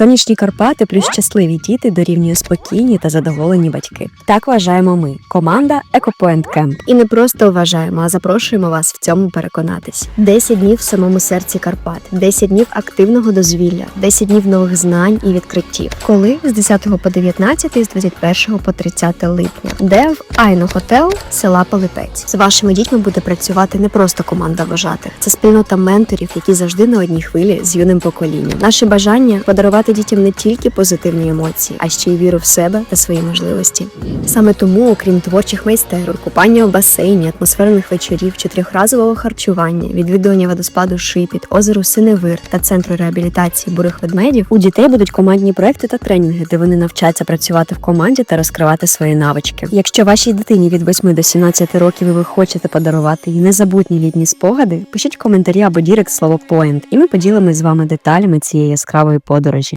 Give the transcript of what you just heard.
Сонячні Карпати плюс щасливі діти дорівнює спокійні та задоволені батьки. Так вважаємо ми. Команда Екопоінт Кемп. І не просто вважаємо, а запрошуємо вас в цьому переконатись. 10 днів в самому серці Карпат, 10 днів активного дозвілля, 10 днів нових знань і відкриттів. Коли з 10 по 19 і з 21 по 30 липня, де в Айно Хотел села Полипець. З вашими дітьми буде працювати не просто команда вважатих, це спільнота менторів, які завжди на одній хвилі з юним поколінням. Наше бажання подарувати дітям не тільки позитивні емоції, а ще й віру в себе та свої можливості. Саме тому, окрім творчих майстерок, купання у басейні, атмосферних вечорів, чотирьохразового харчування, відвідування водоспаду Шипіт, озеру Синевир та центру реабілітації бурих ведмедів, У дітей будуть командні проекти та тренінги, де вони навчаться працювати в команді та розкривати свої навички. Якщо вашій дитині від 8 до 17 років і ви хочете подарувати їй незабутні літні спогади, пишіть коментарі або дірект слово «Point», і ми поділимось з вами деталями цієї яскравої подорожі.